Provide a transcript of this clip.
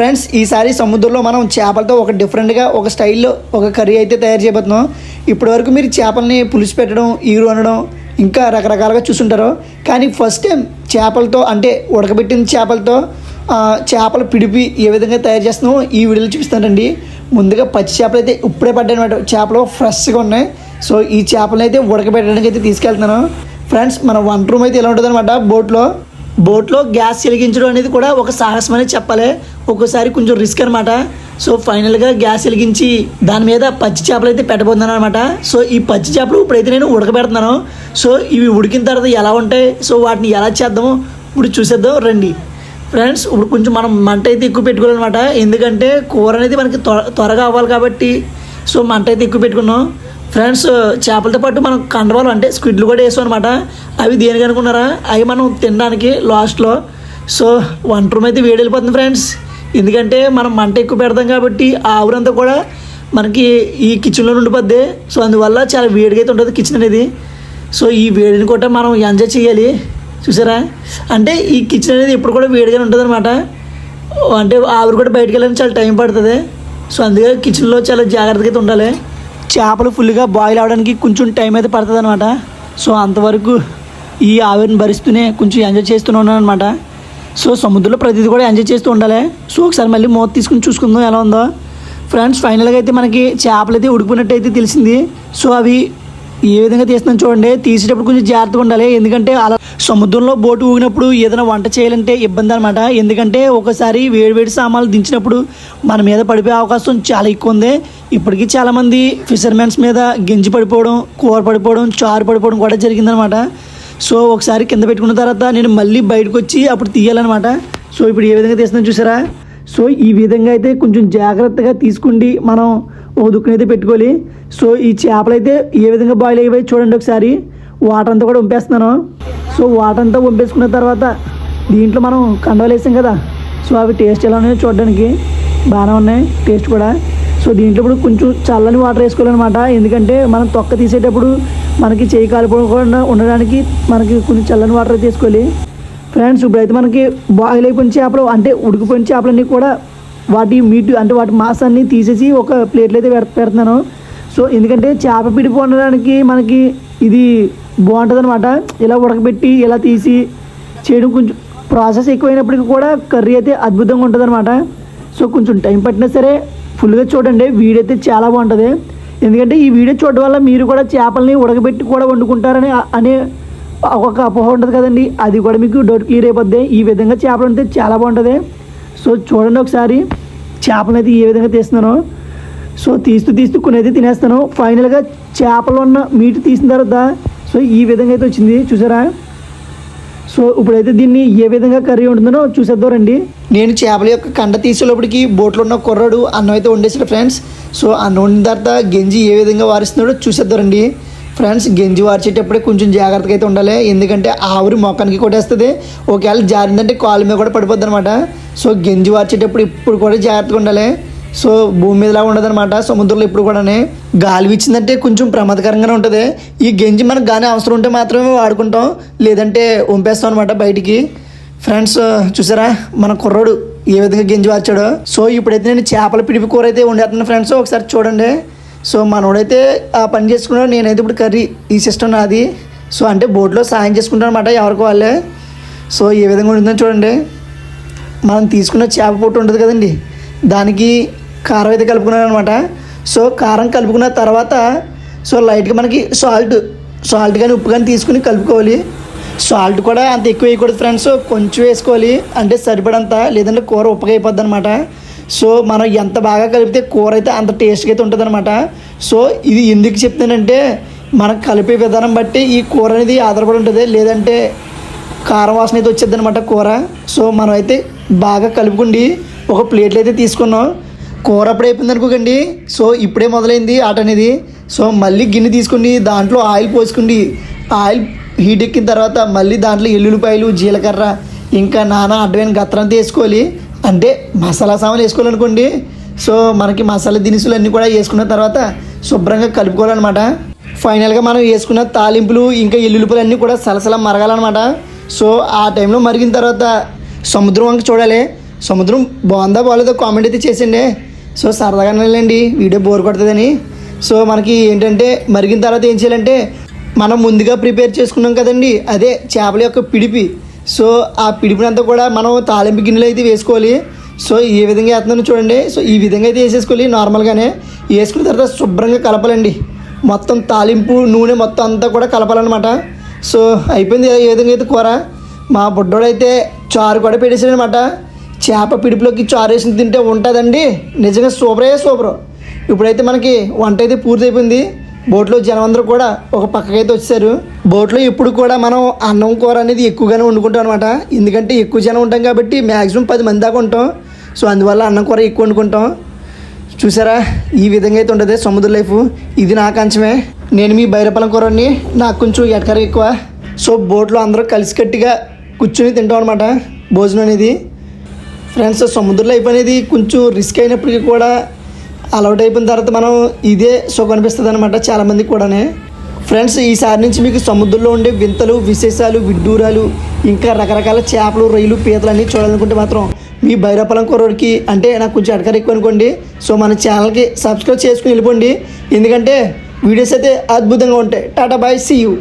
Friends ఈసారి సముద్రంలో మనం చేపలతో ఒక డిఫరెంట్గా ఒక స్టైల్లో ఒక కర్రీ అయితే తయారు చేయబోతున్నాం. ఇప్పటివరకు మీరు చేపల్ని పులుసు పెట్టడం ఈరు అనడం ఇంకా రకరకాలుగా చూసుంటారు. కానీ ఫస్ట్ టైం చేపలతో అంటే ఉడకబెట్టిన చేపలతో చేపల పిడిపి ఏ విధంగా తయారు చేస్తున్నామో ఈ వీడియోలో చూపిస్తానండి. ముందుగా పచ్చి చేపలు అయితే ఇప్పుడే పడ్డాయన్నమాట. చేపలు ఫ్రెష్గా ఉన్నాయి. సో ఈ చేపలను అయితే ఉడకబెట్టడానికి అయితే తీసుకెళ్తున్నాను. ఫ్రెండ్స్ మన వంట రూమ్ అయితే ఎలా ఉంటుంది అనమాట బోట్లో బోట్లో గ్యాస్ వెలిగించడం అనేది కూడా ఒక సాహసం అనేది చెప్పాలి. ఒక్కోసారి కొంచెం రిస్క్ అనమాట సో ఫైనల్గా గ్యాస్ వెలిగించి దాని మీద పచ్చి చేపలు అయితే పెట్టబోతున్నాను అనమాట సో ఈ పచ్చి చేపలు ఇప్పుడైతే నేను ఉడకబెడుతున్నాను. సో ఇవి ఉడికిన తర్వాత ఎలా ఉంటాయి? సో వాటిని ఎలా చేద్దామో ఇప్పుడు చూసేద్దాం రండి. ఫ్రెండ్స్ ఇప్పుడు కొంచెం మనం మంట అయితే ఎక్కువ పెట్టుకోవాలన్నమాట ఎందుకంటే కూర అనేది మనకి త్వర త్వరగా అవ్వాలి కాబట్టి. సో మంట అయితే ఎక్కువ పెట్టుకున్నాం. ఫ్రెండ్స్ చేపలతో పాటు మనం కండవాలు అంటే స్క్విడ్లు కూడా వేసాం అనమాట అవి దేనికి అనుకున్నారా? అవి మనం తినడానికి లాస్ట్లో సో వంట రూమ్ అయితే వేడి వెళ్ళిపోతుంది ఫ్రెండ్స్. ఎందుకంటే మనం మంట ఎక్కువ పెడతాం కాబట్టి ఆవురంతా కూడా మనకి ఈ కిచెన్లో ఉండిపోద్ది. సో అందువల్ల చాలా వేడిగా అయితే ఉంటుంది కిచెన్ అనేది. సో ఈ వేడిని కూడా మనం ఎంజాయ్ చేయాలి. చూసారా? అంటే ఈ కిచెన్ అనేది ఎప్పుడు కూడా వేడిగానే ఉంటుంది అనమాట అంటే ఆవిరి కూడా బయటకు వెళ్ళడానికి చాలా టైం పడుతుంది. సో అందుకే కిచెన్లో చాలా జాగ్రత్తగా అయితే ఉండాలి. చేపలు ఫుల్గా బాయిల్ అవడానికి కొంచెం టైం అయితే పడుతుంది అనమాట సో అంతవరకు ఈ ఆవిరిని భరిస్తూనే కొంచెం ఎంజాయ్ చేస్తూనే ఉన్నాను అనమాట సో సముద్రంలో ప్రతిదీ కూడా ఎంజాయ్ చేస్తూ ఉండాలి. సో ఒకసారి మళ్ళీ మూత తీసుకుని చూసుకుందాం ఎలా ఉందో. ఫ్రెండ్స్ ఫైనల్గా అయితే మనకి చేపలు అయితే ఉడికిపోయినట్టు అయితే తెలిసింది. సో అవి ఏ విధంగా తీస్తున్నాం చూడండి. తీసేటప్పుడు కొంచెం జాగ్రత్తగా ఉండాలి. ఎందుకంటే అలా సముద్రంలో బోటు ఊగినప్పుడు ఏదైనా వంట చేయాలంటే ఇబ్బంది అనమాట ఎందుకంటే ఒకసారి వేడివేడి సామాన్లు దించినప్పుడు మన మీద పడిపోయే అవకాశం చాలా ఎక్కువ ఉంది. ఇప్పటికీ చాలామంది ఫిషర్మెన్స్ మీద గింజి పడిపోవడం కూర పడిపోవడం చారు పడిపోవడం కూడా జరిగిందనమాట సో ఒకసారి కింద పెట్టుకున్న తర్వాత నేను మళ్ళీ బయటకు వచ్చి అప్పుడు తీయాలన్నమాట. సో ఇప్పుడు ఏ విధంగా తీస్తున్నాను చూసారా? సో ఈ విధంగా అయితే కొంచెం జాగ్రత్తగా తీసుకుండి మనం ఓ దుక్కునైతే పెట్టుకోవాలి. సో ఈ చేపలు అయితే ఏ విధంగా బాయిల్ అయ్యాయి చూడండి ఒకసారి. వాటర్ అంతా కూడా వంపేస్తున్నాను సో వాటర్ అంతా వంపేసుకున్న తర్వాత దీంట్లో మనం కండవలు వేసాం కదా సో అవి టేస్ట్ ఎలా ఉన్నాయో చూడడానికి బాగానే ఉన్నాయి టేస్ట్ కూడా. సో దీంట్లో ఇప్పుడు కొంచెం చల్లని వాటర్ వేసుకోవాలన్నమాట. ఎందుకంటే మనం తొక్క తీసేటప్పుడు మనకి చేయి కాలిపోకుండా ఉండడానికి మనకి కొంచెం చల్లని వాటర్ తీసుకోవాలి ఫ్రెండ్స్ ఇప్పుడైతే మనకి బాయిల్ అయిపోయిన చేపలు అంటే ఉడికిపోయిన చేపలన్నీ కూడా వాటి మీట్ అంటే వాటి మాసాన్ని తీసేసి ఒక ప్లేట్లో అయితే పెడుతున్నాను. సో ఎందుకంటే చేప పిడిపోవడానికి మనకి ఇది బాగుంటుంది అనమాట ఇలా ఉడకబెట్టి ఇలా తీసి చేయడం కొంచెం ప్రాసెస్ ఎక్కువైనప్పటికీ కూడా కర్రీ అయితే అద్భుతంగా ఉంటుంది అనమాట సో కొంచెం టైం పట్టినా సరే ఫుల్గా చూడండి వీడియో అయితే చాలా బాగుంటుంది. ఎందుకంటే ఈ వీడియో చూడడం వల్ల మీరు కూడా చేపల్ని ఉడకబెట్టి కూడా వండుకుంటారని అనే ఒక అపోహ ఉంటుంది కదండి. అది కూడా మీకు డౌట్ క్లియర్ అయిపోద్ది. ఈ విధంగా చేపలు ఉంటే చాలా బాగుంటుంది. సో చూడండి ఒకసారి చేపలను అయితే ఏ విధంగా తీస్తున్నాను. సో తీస్తూ తీస్తూ కొన్ని అయితే తినేస్తాను. ఫైనల్గా చేపలు ఉన్న మీట్ తీసిన తర్వాత సో ఈ విధంగా అయితే వచ్చింది. చూసారా? సో ఇప్పుడైతే దీన్ని ఏ విధంగా కర్రీ ఉంటుందో చూసేద్దాం రండి. నేను చేపల యొక్క కండ తీసేటప్పటికి బోట్లో ఉన్న కుర్రాడు అన్నం అయితే వండేసాడు ఫ్రెండ్స్. సో అన్నం వండిన తర్వాత గంజి ఏ విధంగా వారిస్తున్నాడో చూసేద్దాం రండి. ఫ్రెండ్స్ గంజి వార్చేటప్పుడే కొంచెం జాగ్రత్తగా అయితే ఉండాలి. ఎందుకంటే ఆవిరి మొక్కనికి కొట్టేస్తుంది. ఒకవేళ జారిందంటే కాలు మీద కూడా పడిపోద్ది అనమాట సో గంజి వార్చేటప్పుడు ఇప్పుడు కూడా జాగ్రత్తగా ఉండాలి. సో భూమి మీదలా ఉండదన్నమాట. సముద్రంలో ఇప్పుడు కూడానే గాలి ఇచ్చిందంటే కొంచెం ప్రమాదకరంగానే ఉంటుంది. ఈ గంజి మనకు గాని అవసరం ఉంటే మాత్రమే వాడుకుంటాం. లేదంటే వంపేస్తాం అనమాట బయటికి. ఫ్రెండ్స్ చూసారా? మన కుర్రోడు ఏ విధంగా గంజి వార్చాడో సో ఇప్పుడైతే నేను చేపల పిడిపి కూర అయితే వండేస్తున్నాను ఫ్రెండ్స్ ఒకసారి చూడండి. సో మనోడైతే ఆ పని చేసుకున్నాడు నేనైతే ఇప్పుడు కర్రీ ఈ సిస్టమ్ నాది. సో అంటే బోట్లో సాయం చేసుకుంటాను అనమాట ఎవరికి వాళ్ళే. సో ఏ విధంగా ఉంటుందని చూడండి. మనం తీసుకున్న చేప పొట్టు ఉంటుంది కదండి. దానికి కారం అయితే కలుపుకున్నాను అనమాట సో కారం కలుపుకున్న తర్వాత సో లైట్గా మనకి సాల్ట్ సాల్ట్ కానీ ఉప్పు కానీ తీసుకుని కలుపుకోవాలి. సాల్ట్ కూడా అంత ఎక్కువ వేయకూడదు ఫ్రెండ్స్. కొంచెం వేసుకోవాలి. అంటే సరిపడంత లేదంటే కూర ఉప్పగా అయిపోద్ది అనమాట సో మనం ఎంత బాగా కలిపితే కూర అయితే అంత టేస్ట్గా అయితే ఉంటుంది అనమాట సో ఇది ఎందుకు చెప్తానంటే మనం కలిపే విధానం బట్టి ఈ కూర అనేది ఆధారపడి ఉంటుంది. లేదంటే కారం వాసన అయితే వచ్చేది అనమాట కూర. సో మనం అయితే బాగా కలుపుకుండి ఒక ప్లేట్లు అయితే తీసుకున్నాం. కూర అప్పుడు అయిపోయింది అనుకోకండి. సో ఇప్పుడే మొదలైంది ఆట అనేది. సో మళ్ళీ గిన్నె తీసుకుని దాంట్లో ఆయిల్ పోసుకుండి ఆయిల్ హీట్ ఎక్కిన తర్వాత మళ్ళీ దాంట్లో ఎల్లుల్లిపాయలు జీలకర్ర ఇంకా నానా అడ్డమైన గత్రంతా వేసుకోవాలి. అంటే మసాలా సామాన్లు వేసుకోవాలనుకోండి. సో మనకి మసాలా దినుసులు అన్నీ కూడా వేసుకున్న తర్వాత శుభ్రంగా కలుపుకోవాలన్నమాట. ఫైనల్గా మనం వేసుకున్న తాలింపులు ఇంకా ఎల్లుల్లిపాయలు అన్నీ కూడా సలసల మరగాలన్నమాట. సో ఆ టైంలో మరిగిన తర్వాత సముద్రం వంక చూడాలి. సముద్రం బాగుందా బాగాలేదో కామెంట్ అయితే చేసిండే సో సరదాగానే వెళ్ళండి. Video bore కొడుతుందని. సో మనకి ఏంటంటే మరిగిన తర్వాత ఏం చేయాలంటే మనం ముందుగా ప్రిపేర్ చేసుకున్నాం కదండి. అదే చేపల యొక్క పిడిపి. సో ఆ పిడిపినంతా కూడా మనం తాలింపు గిన్నెలు అయితే వేసుకోవాలి. సో ఏ విధంగా వేస్తున్నానో చూడండి. సో ఈ విధంగా అయితే వేసేసుకోవాలి నార్మల్గానే. వేసుకున్న తర్వాత శుభ్రంగా కలపాలండి. మొత్తం తాలింపు నూనె మొత్తం అంతా కూడా కలపాలన్నమాట. సో అయిపోయింది ఏ విధంగా అయితే కూర. మా బుడ్డోడైతే చారు కూడా పెట్టేసాడనమాట చేప పిడుపులోకి చారేసిన తింటే ఉంటుందండి. నిజంగా సూపరే సూపర్. ఇప్పుడైతే మనకి వంట అయితే పూర్తి అయిపోయింది బోట్లో జనం అందరూ కూడా ఒక పక్కకైతే వచ్చారు బోట్లో ఇప్పుడు కూడా మనం అన్నం కూర అనేది ఎక్కువగానే వండుకుంటాం అనమాట ఎందుకంటే ఎక్కువ జనం ఉంటాం కాబట్టి మ్యాక్సిమం పది మంది దాకా ఉంటాం. సో అందువల్ల అన్నం కూర ఎక్కువ వండుకుంటాం. చూసారా? ఈ విధంగా అయితే ఉంటుంది సముద్ర లైఫ్. ఇది నా కంచమే. నేను మీ బైరపలం కూరని నాకు కొంచెం ఎటకర ఎక్కువ. సో బోట్లో అందరూ కలిసికట్టుగా కూర్చొని తింటాం అనమాట భోజనం అనేది. ఫ్రెండ్స్ సముద్ర లైఫ్ అనేది కొంచెం రిస్క్ అయినప్పటికీ కూడా అలవాటు అయిపోయిన తర్వాత మనం ఇదే సుఖం అనిపిస్తుంది అనమాట చాలామంది కూడానే. ఫ్రెండ్స్ ఈసారి నుంచి మీకు సముద్రంలో ఉండే వింతలు విశేషాలు విడ్డూరాలు ఇంకా రకరకాల చేపలు రొయ్యలు పీతలు అన్నీ చూడాలనుకుంటే మాత్రం మీ బైరపలం కూరకి అంటే నాకు కొంచెం అడకర ఎక్కువ అనుకోండి సో మన ఛానల్కి సబ్స్క్రైబ్ చేసుకుని వెళ్ళిపోండి. ఎందుకంటే వీడియోస్ అయితే అద్భుతంగా ఉంటాయి. Tata bye see you.